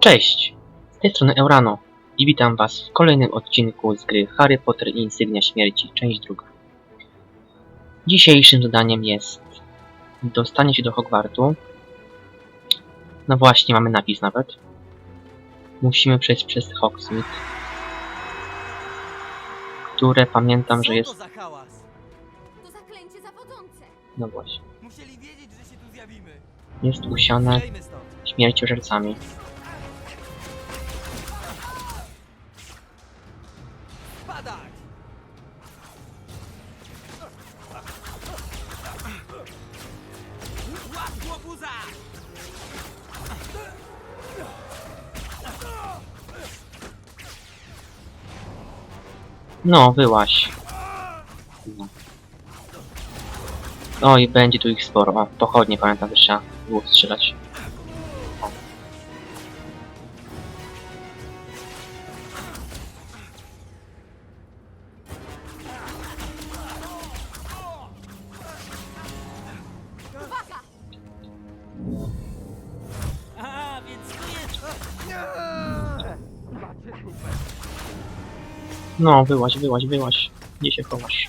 Cześć! Z tej strony Eurano i witam was w kolejnym odcinku z gry Harry Potter i Insygnia Śmierci, część druga. Dzisiejszym zadaniem jest dostanie się do Hogwartu. No właśnie, mamy napis nawet. Musimy przejść przez Hogsmeade, które pamiętam, że jest... to zaklęcie zawodzące. No właśnie. Musieli wiedzieć, że się tu zjawimy. Jest usiane śmierciożercami. No, wyłaś. No. O, i będzie tu ich sporo. O, pochodnie pamiętam, że trzeba było strzelać. No, wyłaś, wyłaś, wyłaś. Gdzie się chowasz?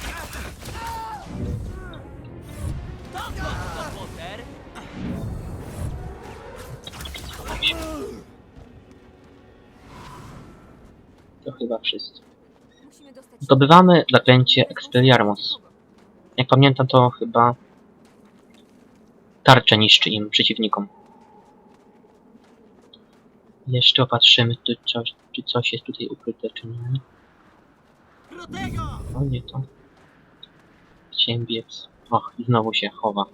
To chyba się Zdobywamy zaklęcie Expelliarmus. Jak pamiętam, to chyba tarczę niszczy im przeciwnikom. Jeszcze opatrzymy, czy coś, czy coś jest tutaj ukryte, czy nie. O nie to. Chciałem biec. Och, i znowu się chowa.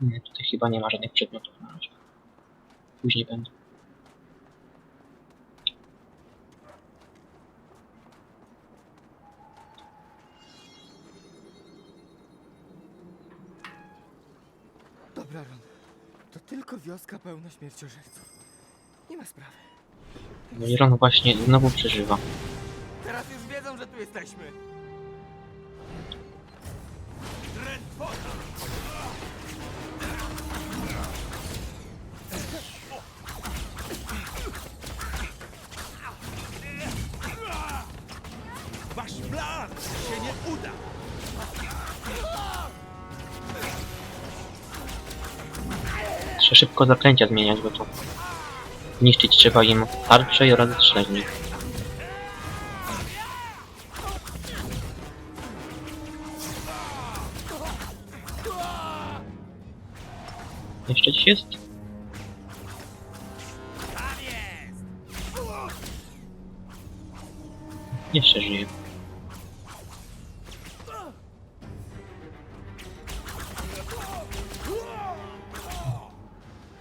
Nie, tutaj chyba nie ma żadnych przedmiotów na razie. Później będą. Dobra, Ron. To tylko wioska pełna śmierciożerców. Nie ma sprawy. No i Ron właśnie znowu przeżywa. Teraz już wiedzą, że tu jesteśmy. Wasz plan się nie uda! Trzeba szybko zaklęcia zmieniać, bo to niszczyć trzeba im tarcze i oraz strzelnik. Jeszcze gdzieś jest? Jeszcze żyje.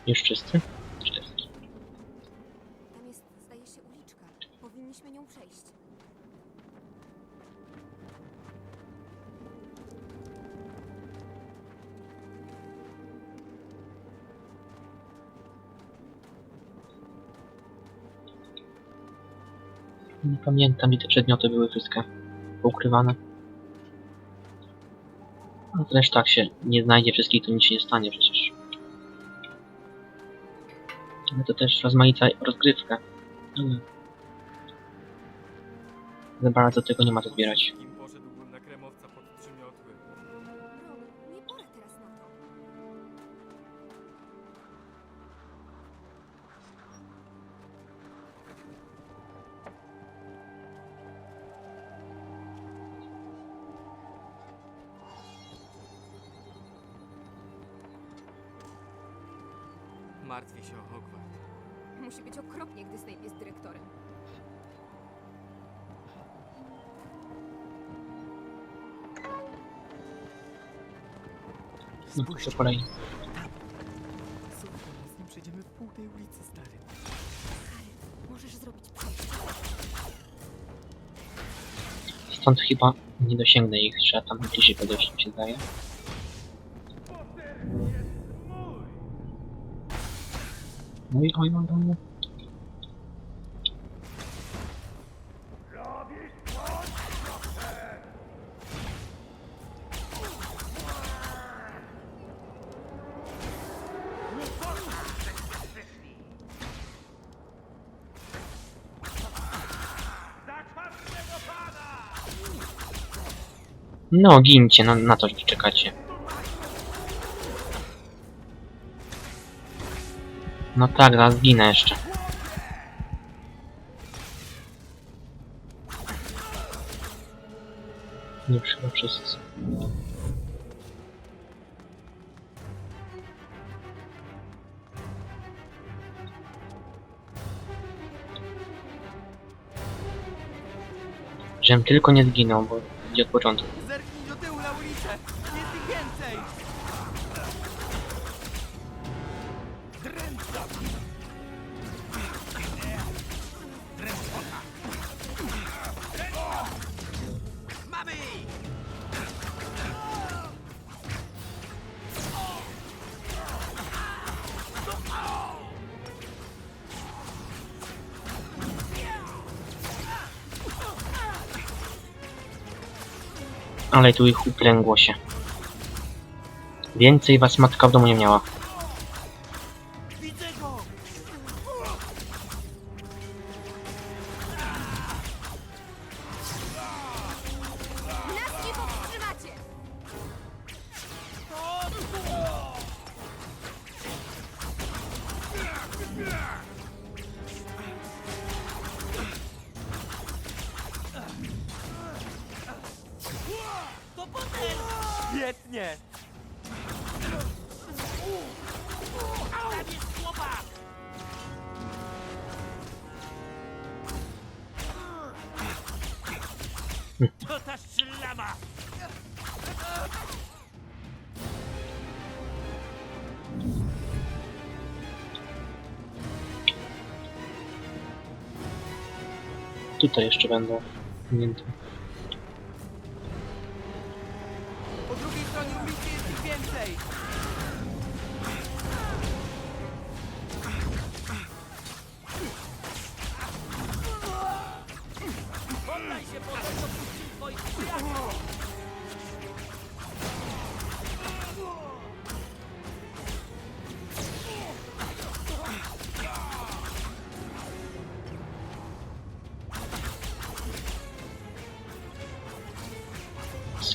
Już? Wszyscy. Pamiętam, gdzie te przedmioty były wszystkie ukrywane. A zresztą jak się nie znajdzie wszystkich, to nic się nie stanie przecież. Ale to też rozmaita rozgrywka. Mm. Za bardzo tego nie ma co zbierać. Martwię się o Hogwart. Musi być okropnie, gdy Snape jest dyrektorem. No, po kolei. Słuchaj, z nim przejdziemy w pół tej ulicy, stary. Harry, możesz zrobić przejście. Stąd chyba nie dosięgnę ich, trzeba tam bliżej podejść, mi się zdaje. Oj, oj, oj, oj. No, gincie, na, na coś czekacie. No tak, zaraz zginę jeszcze. Już chyba wszyscy. Żebym tylko nie zginął, bo idzie od początku. Ale tu ich upręgło się. Więcej was matka w domu nie miała. Tutaj jeszcze będą. Pamiętam. Po drugiej stronie ulicy jest ich więcej!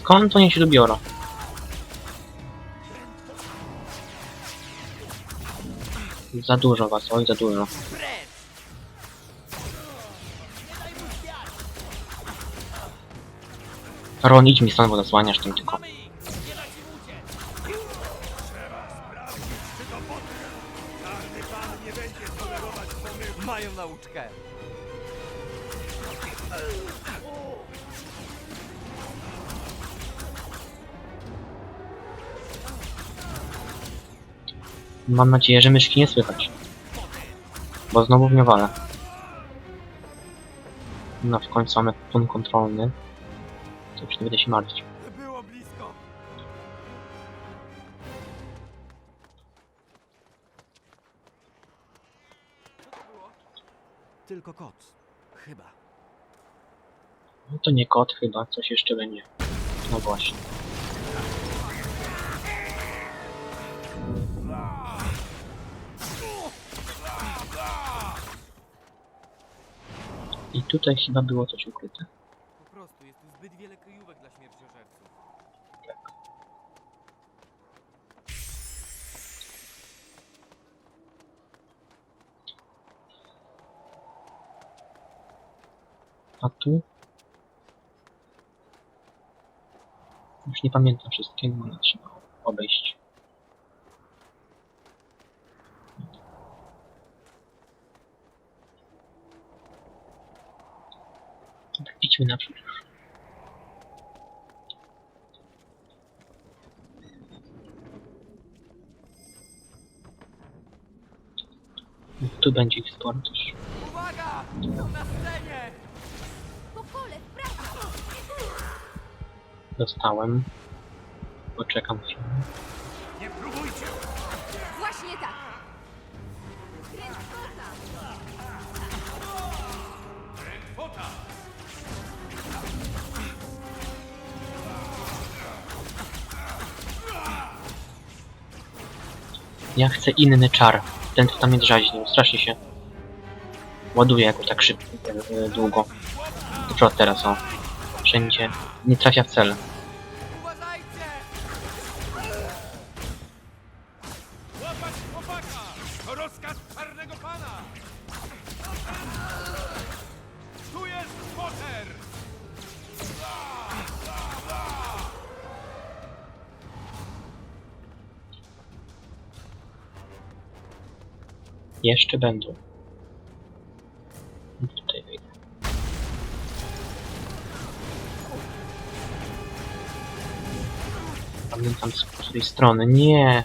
Skąd oni się tu? Za dużo was, oj za dużo. Ron, idź mi stąd, bo zasłaniasz tym tylko. Mają nauczkę! Mam nadzieję, że myszki nie słychać. Bo znowu w nią walę. No w końcu mamy punkt kontrolny. To już nie będę się martwić. Tylko kot. Chyba. No to nie kot chyba, coś jeszcze będzie. No właśnie. I tutaj chyba było coś ukryte. Po prostu jest tu zbyt wiele kryjówek dla śmierciożerców. A tu? Już nie pamiętam wszystkiego, ale trzeba obejść. Dobra, idźmy naprzód już. Tu będzie ich sporo też. Uwaga! Są na scenie! Po kole, w prawo! Dostałem. Poczekam chwilę. Nie próbujcie! Ja chcę inny czar. Ten co tam mnie drzaźnił. Strasznie się ładuje jakoś tak szybko, e, długo. Przykład teraz, o. Wszędzie. Nie trafia w cel. Jeszcze będą. I Tutaj wejdę. Pamiętam z której strony. Nie!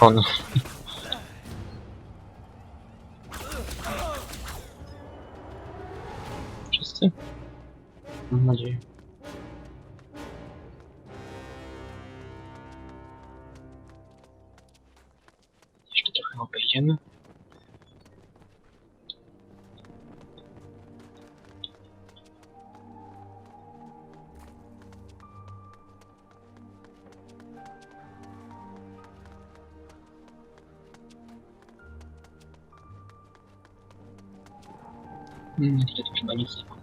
On. Wszyscy? Mam nadzieję. Hmm, tutaj to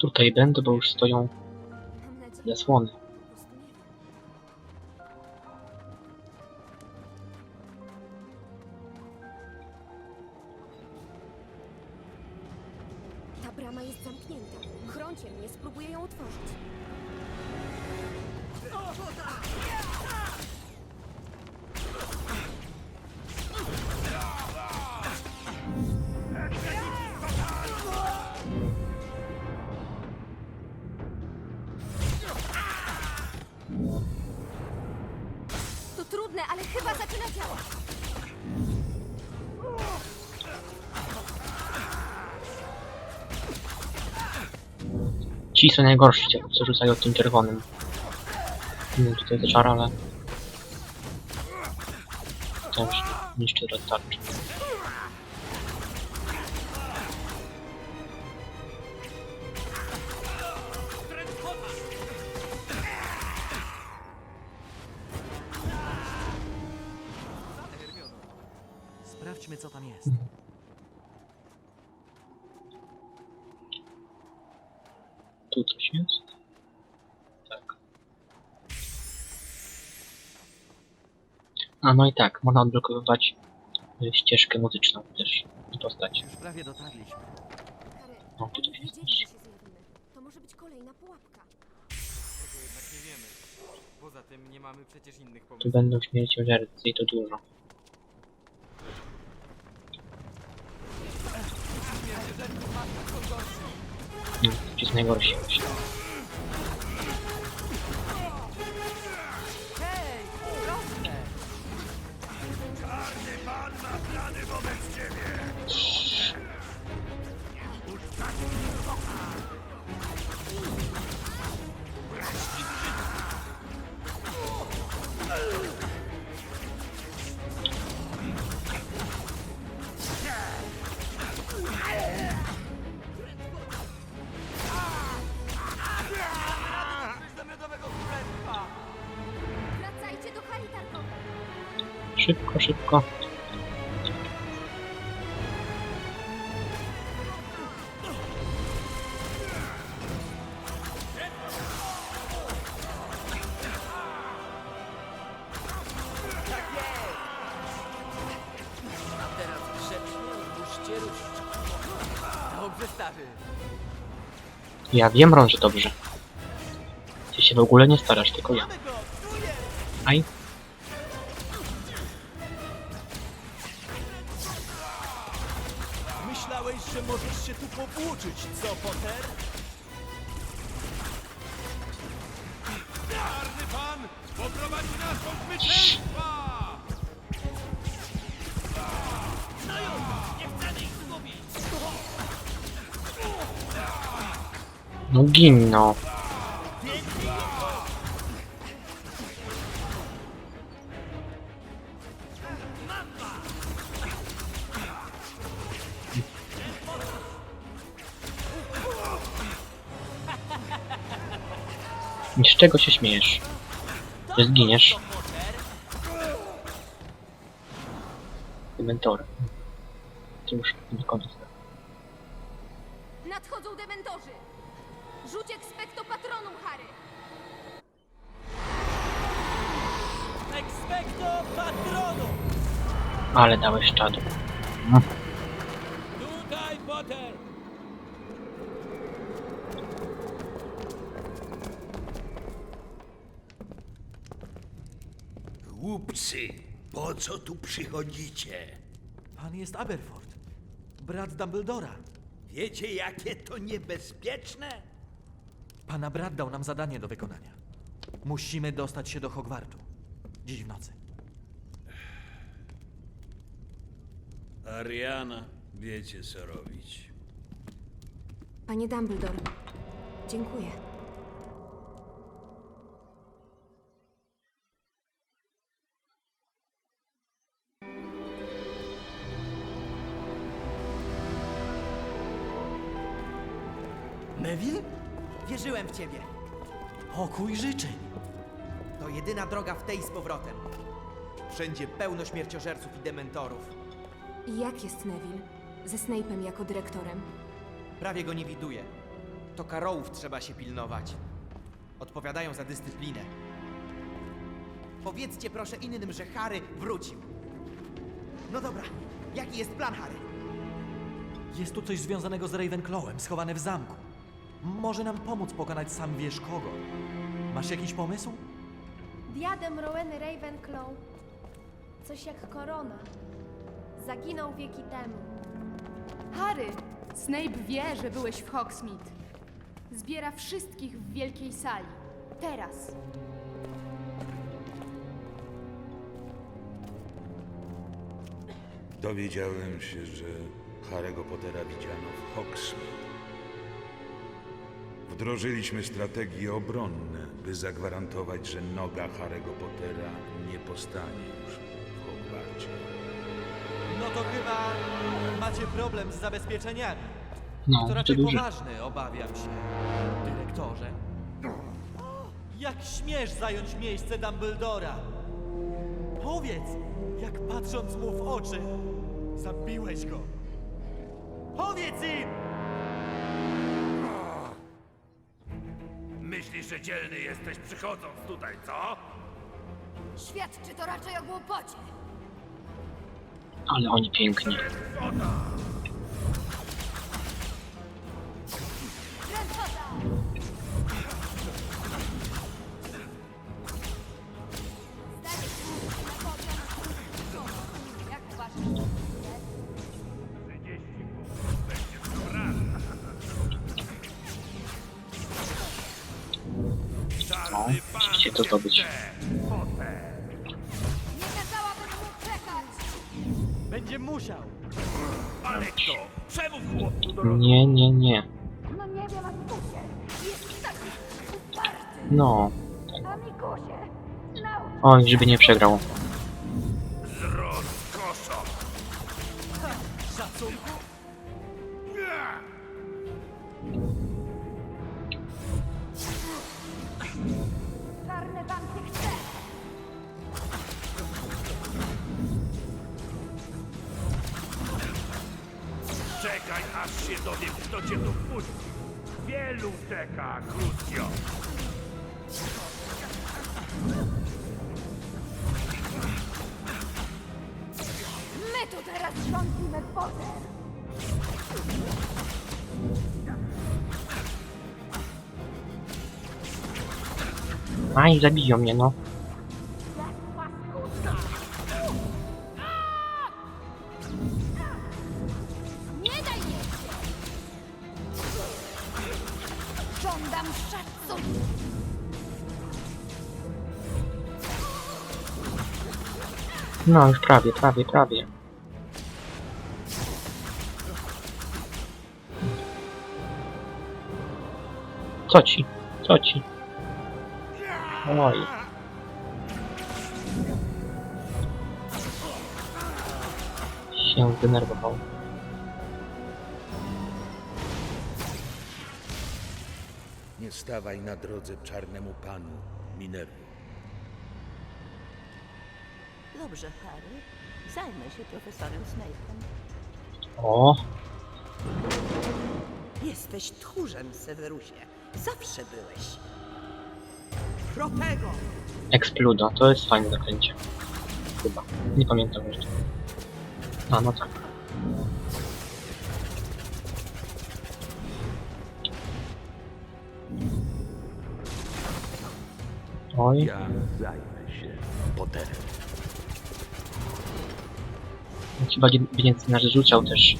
Tutaj będę, bo już stoją zasłony. Ci są najgorsi, co rzucają tym czerwonym. Nie wiem, czy to jest czar, ale... Też niszczy tarczy. No i tak, można odblokowywać y, ścieżkę muzyczną też i postać. Już prawie dotarliśmy. No, tu coś nie jest. wiedzieli, że się zjawimy. To może być kolejna pułapka. tego jednak nie wiemy. Poza tym nie mamy przecież innych Tu pomysłów. będą śmierciożercy i to dużo. No, ci są najgorsi właśnie. Szybko, szybko. Ja wiem, Ron, że dobrze. Ty się w ogóle nie starasz, tylko ja. Aj. No gin, no. Z czego się śmiejesz? Że zginiesz? Dementor. To już nie koniec. Nadchodzą dementorzy! Rzuć expecto patronum, Harry! Expecto patronum! Ale dałeś czadu. Tutaj, Potter! Głupcy, po co tu przychodzicie? Pan jest Aberford. Brat Dumbledora. Wiecie, jakie to niebezpieczne? Pana brat dał nam zadanie do wykonania. Musimy dostać się do Hogwartu. Dziś w nocy. Ariana, wiecie co robić. Panie Dumbledore, dziękuję. Neville? Wierzyłem w ciebie. Pokój życzeń. To jedyna droga w tej z powrotem. Wszędzie pełno śmierciożerców i dementorów. I jak jest Neville? Ze Snape'em jako dyrektorem. Prawie go nie widuję. To karołów trzeba się pilnować. Odpowiadają za dyscyplinę. Powiedzcie proszę innym, że Harry wrócił. No dobra, jaki jest plan, Harry? Jest tu coś związanego z Ravenclawem, schowane w zamku. Może nam pomóc pokonać sam wiesz kogo. Masz jakiś pomysł? Diadem Roweny Ravenclaw. Coś jak korona. Zaginął wieki temu. Harry, Snape wie, że byłeś w Hogsmeade. Zbiera wszystkich w wielkiej sali. Teraz. Dowiedziałem się, że Harry'ego Pottera widziano w Hogsmeade. Wdrożyliśmy strategie obronne, by zagwarantować, że noga Harry'ego Pottera nie postanie już w Hogwarcie. No to chyba macie problem z zabezpieczeniami. No, To raczej duży. poważny, obawiam się, dyrektorze. Jak śmiesz zająć miejsce Dumbledora? Powiedz, jak patrząc mu w oczy, zabiłeś go. Powiedz im! Że dzielny jesteś przychodząc tutaj, co? Świadczy to raczej o głupocie. Ale oni piękni. Grandfota! Zdaje No. Oj, żeby nie przegrał. z. Czekaj, aż się dowiem, kto cię tu wpuści. Wielu czeka. Tu teraz rządzimy Potter. Aj, zabiją mnie, no. Nie daj jej się! Żądam szacunku! No, już prawie, prawie, prawie. Co ci? Co ci? Oj. Się zdenerwował. Nie stawaj na drodze czarnemu panu, Minervo. Dobrze, Harry. Zajmę się profesorem Snape'em. O, Jesteś tchórzem, Severusie. Zawsze byłeś. Protego! Expludo, to jest fajne zaklęcie. Chyba. Nie pamiętam jeszcze. A, no tak. Oj, Ja zajmę się Potterem. chyba nas rzucał też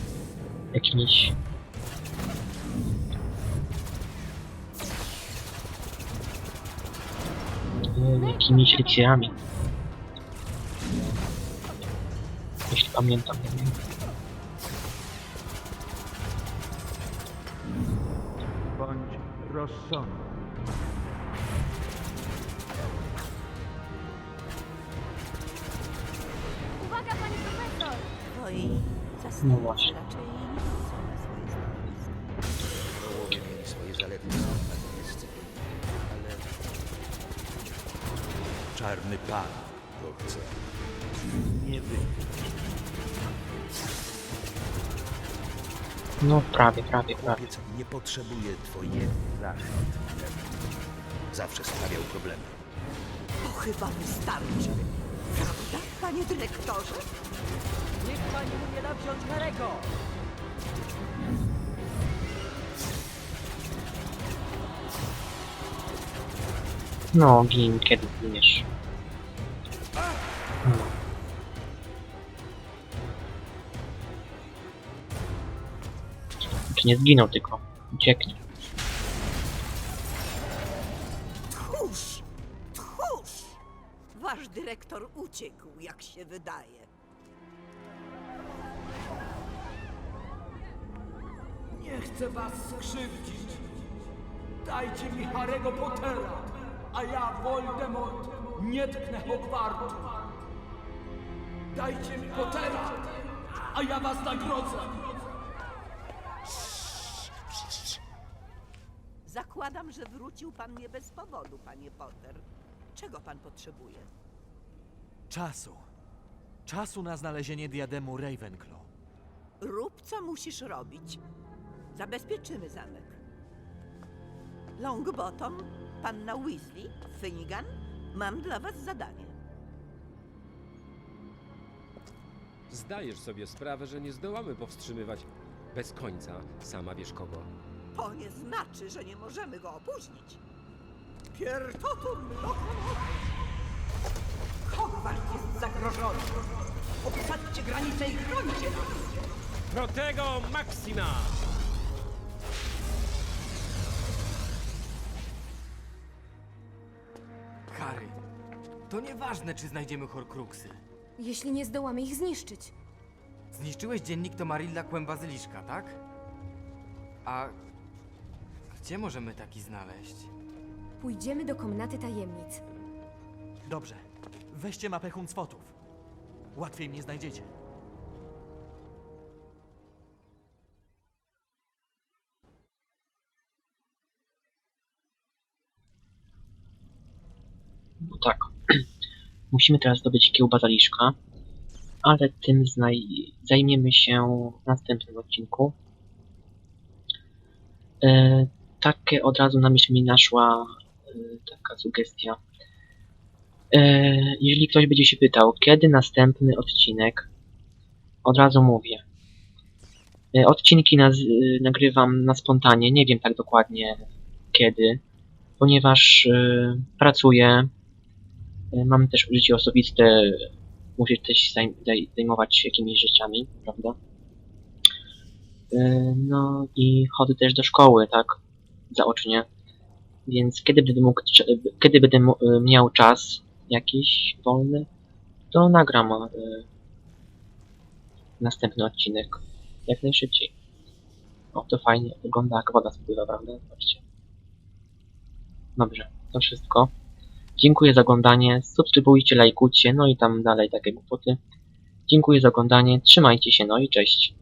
jakimiś... jakimiś eliksirami. Jeśli pamiętam. nie wiem. Bądź rozsądny. Uwaga, pani profesor! Twoi No zastępcy właśnie. No prawie, prawie, prawie. Nie potrzebuje twojej zaszczyt. Zawsze sprawiał problemy. To chyba wystarczy. Prawda, panie dyrektorze? Niech pani mu nie da wziąć Harego! No, gin, kiedy giniesz. Nie zginął tylko? Ucieknie. Tchórz! Tchórz! Wasz dyrektor uciekł, jak się wydaje. Nie chcę was skrzywdzić. Dajcie mi Harry'ego Pottera, a ja, Voldemort, nie tknę Hogwartu. Dajcie mi Pottera, a ja was nagrodzę. Zakładam, że wrócił pan nie bez powodu, panie Potter. Czego pan potrzebuje? Czasu. Czasu na znalezienie diademu Ravenclaw. Rób, co musisz robić. Zabezpieczymy zamek. Longbottom, panna Weasley, Finnegan, mam dla was zadanie. Zdajesz sobie sprawę, że nie zdołamy powstrzymywać bez końca sama wiesz kogo. To nie znaczy, że nie możemy go opóźnić. Piertotum locomotum! Hogwart jest zagrożony! Obsadźcie granicę i chrońcie nas! Protego Maxima! Harry, to nieważne, czy znajdziemy Horcruxy. Jeśli nie zdołamy ich zniszczyć. Zniszczyłeś dziennik Tomarilla Kłem Bazyliszka, tak? A gdzie możemy taki znaleźć? Pójdziemy do komnaty tajemnic. Dobrze. Weźcie mapę Huncwotów. Łatwiej mnie znajdziecie. Bo tak. Musimy teraz zdobyć kieł bazaliszka, ale tym znaj- zajmiemy się w następnym odcinku. E, takie od razu na myśl mi naszła e, taka sugestia. E, jeżeli ktoś będzie się pytał, kiedy następny odcinek, od razu mówię. E, odcinki nagrywam na spontanie, nie wiem tak dokładnie kiedy, ponieważ pracuję, Mam też życie osobiste, muszę też zajm- zaj- zajmować się jakimiś rzeczami, prawda? No i chodzę też do szkoły, tak? Zaocznie. Więc kiedy będę mógł, kiedy będę e, miał czas jakiś wolny, to nagram e, następny odcinek. Jak najszybciej. O, to fajnie wygląda jak woda spływa, prawda? Zobaczcie. Dobrze, to wszystko. Dziękuję za oglądanie, subskrybujcie, lajkujcie, no i tam dalej takie głupoty. Dziękuję za oglądanie, trzymajcie się, no i cześć.